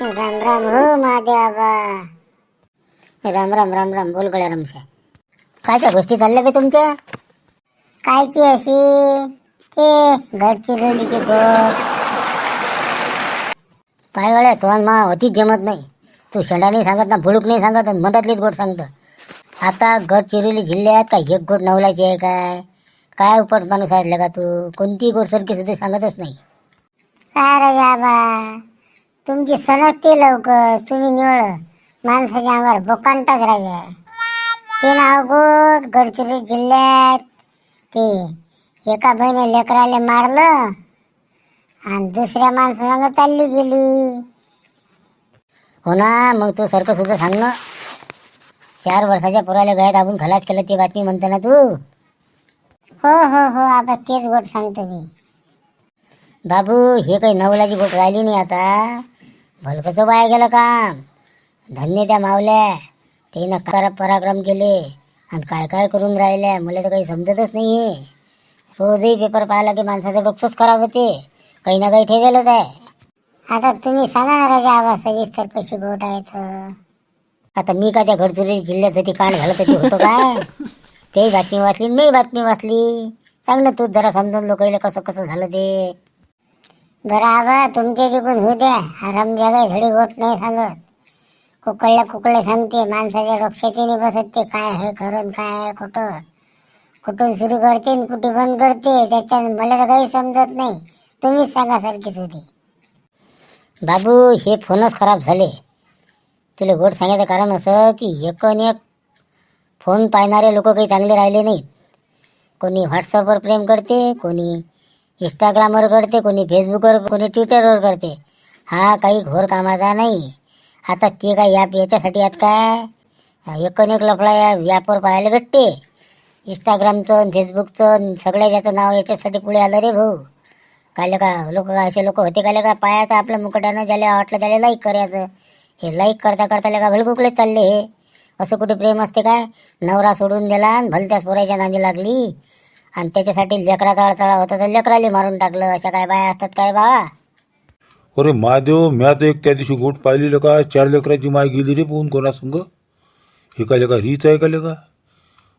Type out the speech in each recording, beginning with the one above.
राम राम हो महादेवा. राम राम राम राम बोल गड्या रमशा. कायच्या गोष्टी चालल्या बे तुमच्या? कायची अशी? ते गडचिरोलीची गोट पाय गड्या तो मा होतीच जमत नाही. तू शेंडा नाही सांगत ना भुडूक नाही सांगत आणि मधातलीच गोट सांगतं. आता गडचिरोली जिल्ह्यात काय? एक गोट नवलाची आहे काय? काय उपट माणूस आहे का तू? कोणती गोट सारखी सुद्धा सांगतच नाही. काय रे बाबा? तुमची सणकते लवकर तुम्ही निवड. माणसाच्या अंगावर बोकांटाच राहिल्या ते नाव गोट गडचिरोली जिल्ह्यात ते एका बहिणी लेकराला मारलं आणि दुसऱ्या माणसांना चालली गेली. हो ना मग तू सारखं सुद्धा सांग ना. चार वर्षाच्या पोराला गळ्यात आपण खलास केलं ती बातमी म्हणतो ना तू? हो हो हो आता तेच गोट सांगतो मी. बाबू हे काही नवलाची गोट राहिली नाही आता. भलकसं वाया गेलं काम. धन्य त्या मावल्या ते नकार पराक्रम केले आणि काय काय करून राहिल्या मला तर काही समजतच नाही रोजही पेपर पाहिला की माणसाचं डोकंच खराब होते. काही ना काही ठेवेलच आहे. आता तुम्ही सांगा ना राजा आवाज सविस्तर कशी गोट आहे तर आता मी का त्या गडचिरोली जिल्ह्यात जती कांड झालं तर ते होतं काय? तेही बातमी वाचली मी बातमी वाचली. सांग ना तूच जरा समजून लोकांना कसं कसं झालं ते. बरं आबा तुमच्या जिकून होऊ द्या. आराम जागा घडी गोट नाही सांगत. कुकडल्या कुकडले सांगते माणसाच्या डोक्यात बसत ते काय आहे खरं काय आहे खोटं. कुठून सुरू करते आणि कुठे बंद करते त्याच्यात मला तर काही समजत नाही. तुम्हीच सांगा सारखीच होती. बाबू हे फोनच खराब झाले. तुला गोड सांगायचं कारण असं की एक एक फोन पाहणारे लोक काही चांगले राहिले नाहीत. कोणी व्हॉट्सअपवर प्रेम करते कोणी इंस्टाग्रामवर करते कोणी फेसबुकवर कोणी ट्विटरवर करते. हा काही घोर कामाचा नाही. आता ते काय ॲप याच्यासाठी आत काय? एकन एक लफडा या ॲपवर पाहायला भेटते. इंस्टाग्रामचं आणि फेसबुकचं आणि सगळ्या ज्याचं नाव याच्यासाठी पुढे आलं रे भाऊ. कायले का लोक असे लोक होते कायले का पायाचं आपलं मुकट्यानं ज्याला वाटलं त्याला लाईक करायचं. हे लाईक करता करता का भलकुकलेच चालले हे? असं कुठे प्रेम असते काय? नवरा सोडून दिला आणि भलत्याच पोरायच्या नांदी लागली. आणि त्याच्यासाठी लेकराचा अडथळा होता तर लेकराला मारून टाकलं. अशा काय बाया असतात काय बाबा? अरे महादेव म्या तर एक त्या दिवशी गोट पाहिलेलं का? चार लेकराची माय गेली रे पाहून कोणा संग. हे काय लेका रीच आहे का लेका?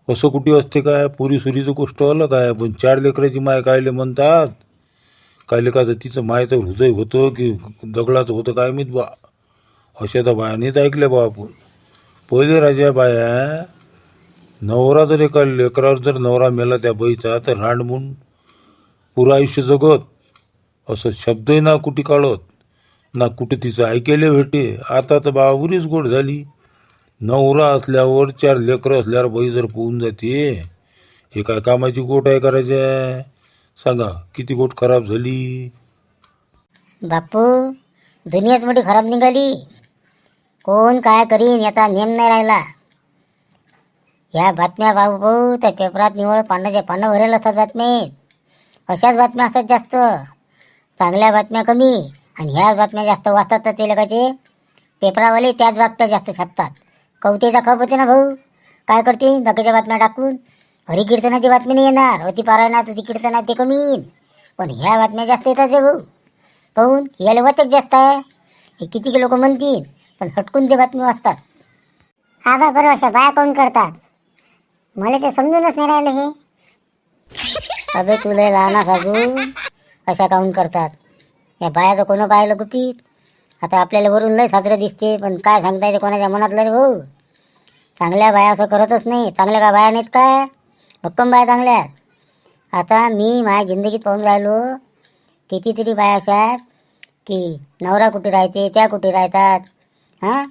असं कुठे असते काय? पुरी सुरीचं गोष्ट अलग आहे पण चार लेकराची माय कायले म्हणतात? काय लेकाचं तिचं मायचं हृदय होतं की दगडाचं होतं काय माहीत बा? अशा तर बायानेच ऐकल्या बा आपण. पहिले राजा बाया नवरा जर एका लेकरावर जर नवरा मेला त्या बाईचा तर रांडमून पुरं आयुष्य जगत. असं शब्दही ना कुठे काढत ना कुठे तिचं ऐकायला भेटे. आता तर बाबुरीच गोड झाली. नवरा असल्यावर चार लेकरं असल्यावर बाई जर पोहून जाते हे काय कामाची गोट आहे करायच्या सांगा किती गोट खराब झाली? बापू दुनियाच मोठी खराब निघाली. कोण काय करीन याचा नेम नाही राहिला. ह्या बातम्या भाऊ भाऊ त्या पेपरात निवड पानाच्या पानं भरेल असतात बातमीत अशाच बातम्या असतात जास्त. चांगल्या बातम्या कमी आणि ह्याच बातम्या जास्त वाचतात तर ते लगाचे पेपरावाले त्याच बातम्या जास्त छापतात. कवतेचा खप होते ना भाऊ. काय करते? बाकीच्या बातम्या टाकून हरिकीर्तनाची बातमी नाही येणार. अति पारायणाचं कीर्तनात ते कमी. येईन पण ह्या बातम्या जास्त येतात रे भाऊ. पाहून याला वाचक जास्त आहे. हे किती लोक म्हणतील पण हटकून ते बातमी वाचतात. हा बा बरोबर. असं बाया कोण करतात? मला ते समजूनच नाही राहिलं हे. अबे तुला लहाना अजून. अशा काऊन करतात? या बायाचं कोणं पाहिलं गुपित? आता आपल्याला वरून लय साजरं दिसते पण काय सांगता येते कोणाच्या मनातलं रे भाऊ? चांगल्या बाया असं करतच नाही. चांगल्या का बाया नाहीत काय? भक्कम बाया चांगल्या आहेत. आता मी माझ्या जिंदगीत पाहून राहिलो कितीतरी बाया अशा आहेत की नवरा कुठे राहते त्या कुठे राहतात? हां?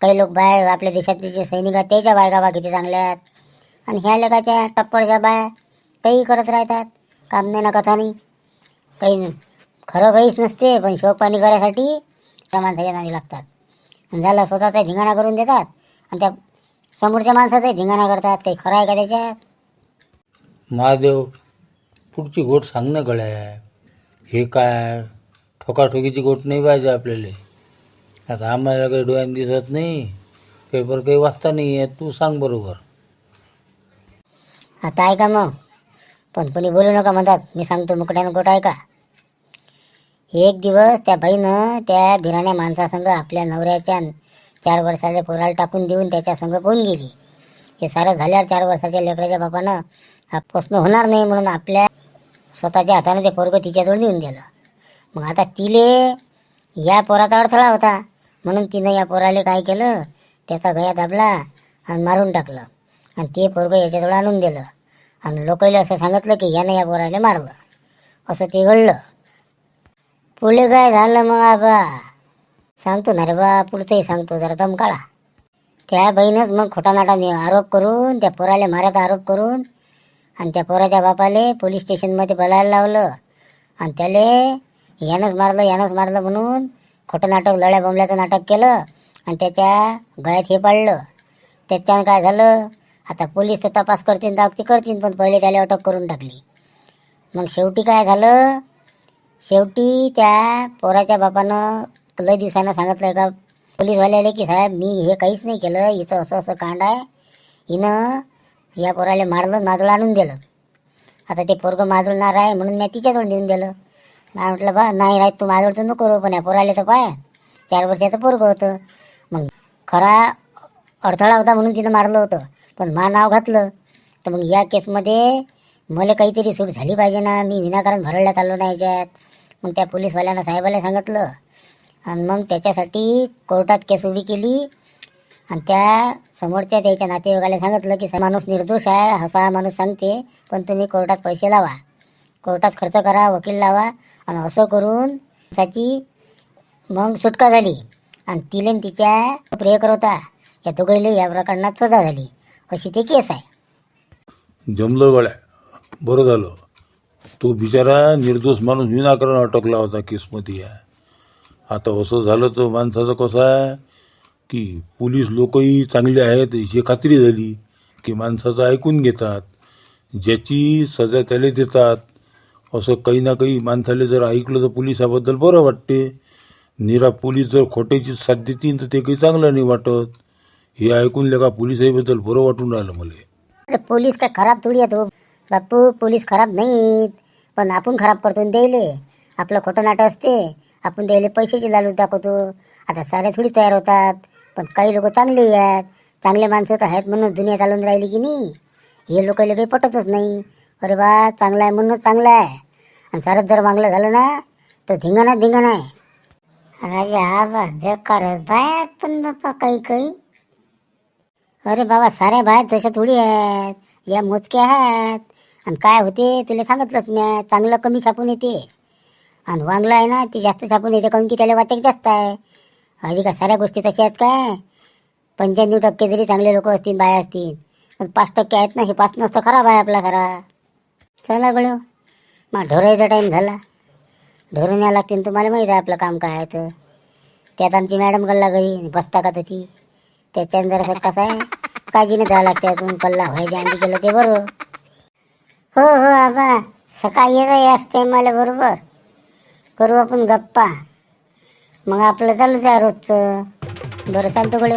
काही लोक बाय आपल्या देशातले जे सैनिक आहेत त्याच्या बायका बा किती चांगल्या आहेत. आणि ह्या लेखाच्या टप्पडच्या बाया काही करत राहतात काम नाही ना कथा नाही. काही खरं काहीच नसते पण शोक पाणी करायसाठी त्या माणसाच्या नादी लागतात. आणि झाला स्वतःचा धिंगाणा करून देतात आणि त्या समोरच्या माणसाचाही धिंगाणा करतात काही खरं आहे का त्याच्यात? महादेव पुढची गोट सांग ना गळ्या हे काय? ठोकाठोकीची गोट नाही पाहिजे आपल्याला. आता आम्हाला काही डोळ्यांनी दिसत नाही. पेपर काही वाचता नाही आहे तू सांग बरोबर. आता ऐका मग. पण कोणी बोलू नका म्हणतात. मी सांगतो मुकड्यानं गोट ऐका. एक दिवस त्या बाईनं त्या भिराण्या माणसासंग आपल्या नवऱ्याच्या चार वर्षाच्या पोराला टाकून देऊन त्याच्या संग पोहून गेली? हे सारं झाल्यावर चार वर्षाच्या लेकराच्या बापानं हा प्रश्न होणार नाही म्हणून आपल्या स्वतःच्या हाताने ते पोरगं तिच्याजवळ देऊन दिलं. मग आता तिले या पोराचा अडथळा होता. म्हणून तिनं या पोराले काय केलं? त्याचा गया दाबला आणि मारून टाकलं. आणि ते पोरगं याच्याजवळ आणून दिलं. आणि लोकांना असं सांगितलं की यानं या पोराला मारलं. असं ते घडलं. पुढे काय झालं मग आबा? सांगतो ना रे बा पुढचंही सांगतो जरा दम काढा. त्या बहीणच मग खोटा आरोप करून त्या पोराला मारायचा आरोप करून आणि त्या पोराच्या बापाले पोलीस स्टेशनमध्ये बोलायला लावलं. आणि त्याले यानंच मारलं यानंच मारलं म्हणून खोटं नाटक लढ्या बोंबल्याचं नाटक केलं. आणि त्याच्या गळ्यात हे पाडलं. त्याच्यानं काय झालं? आता पोलीस तर तपास करतील दाखती करतील पण पहिले त्याला अटक करून टाकली. मग शेवटी काय झालं? शेवटी त्या पोराच्या बापानं लय दिवसानं सांगितलं का पोलीसवाल्याले की साहेब मी हे काहीच नाही केलं हिचं असं असं कांड आहे. हिनं या पोराला मारलं माझजवळ आणून दिलं. आता ते पोरगं माजळणार आहे म्हणून मी तिच्याजवळ देऊन दिलं. मला म्हटलं बा नाही राहत तू माझजवळ तर नको करू पण या पोराले तर पाय. चार वर्षाचं पोरगं होतं. मग खरा अडथळा होता म्हणून तिनं मारलं होतं. पण मा नाव घातलं तर मग या केसमध्ये मला काहीतरी सूट झाली पाहिजे ना. मी विनाकारण भरडल्या चाललो नाही याच्यात. मग त्या पोलीसवाल्यांना साहेबाला सांगितलं. आणि मग त्याच्यासाठी कोर्टात केस उभी केली. आणि त्या समोरच्या त्याच्या नातेवाईकाला सांगितलं की माणूस निर्दोष आहे असा माणूस सांगते पण तुम्ही कोर्टात पैसे लावा. कोर्टात खर्च करा वकील लावा. आणि असं करून त्याची मग सुटका झाली. आणि तिले न तिच्या प्रियकर होता या दोघांना या प्रकरणात सजा झाली. अशी ते केस आहे. जमलं गळ्या बरं झालं. तो बिचारा निर्दोष माणूस विनाकारण अटकला होता केसमध्ये. आहे आता असं झालं तर माणसाचं कसं आहे की पोलीस लोकही चांगले आहेत याची खात्री झाली की माणसाचं ऐकून घेतात ज्याची सजा त्याला देतात. असं काही ना काही माणसाला जर ऐकलं तर पोलिसाबद्दल बरं वाटते. निरा पोलीस जर खोट्याची साथ देतील तर ते काही चांगलं नाही वाटत. हे ऐकून लेका पोलिसाबद्दल बरं वाटून राहिलं मला? अरे पोलीस काय खराब थोडी आहेत हो. बापू पोलीस खराब नाहीत. पण आपण खराब करतो आणि द्यायले. आपलं खोटं नाटक असते. आपण द्यायले पैशाची लालूच दाखवतो. आता सारे थोडी तयार होतात. पण काही लोक चांगले आहेत. चांगले माणसं तर आहेत म्हणून दुनिया चालून राहिली की नाही? हे लोकांना काही पटतच नाही. अरे बा चांगला आहे म्हणूनच चांगलं आहे. आणि सारंच जर मागलं झालं ना तर धिंगाणा धिंगाणा आहे. राजा हा बा बेकारच बाय पण बाप्पा काही काही. अरे बाबा साऱ्या बाहेर जशा थोडी आहेत या मोजक्या आहेत. आणि काय होते तुला सांगितलंच मी चांगलं कमी छापून येते. आणि वांगलं आहे ना ते जास्त छापून येते काहून की त्याला वाचक जास्त आहे. अरे का साऱ्या गोष्टी तशा आहेत काय? पंच्याण्णव टक्के जरी चांगले लोक असतील बाया असतील पण पाच टक्के आहेत ना हे पाच नसतं खराब आहे आपला खरा. चला गळू मग ढोरायचा टाईम झाला. ढोरून यायला लागतील तुम्हाला माहीत आहे आपलं काम काय आहे तर. त्यात आमची मॅडम गल्ला घरी बसता का तर ती. त्याच्यानं जरा कसं आहे काळजीने जावं लागते अजून कल्ला व्हायच्या आधी केलं ते बरोबर. हो हो आबा सकाळी येता याच टायमाला बरोबर. करू आपण गप्पा. मग आपलं चालूच आहे रोजचं. बरं चालतं कडे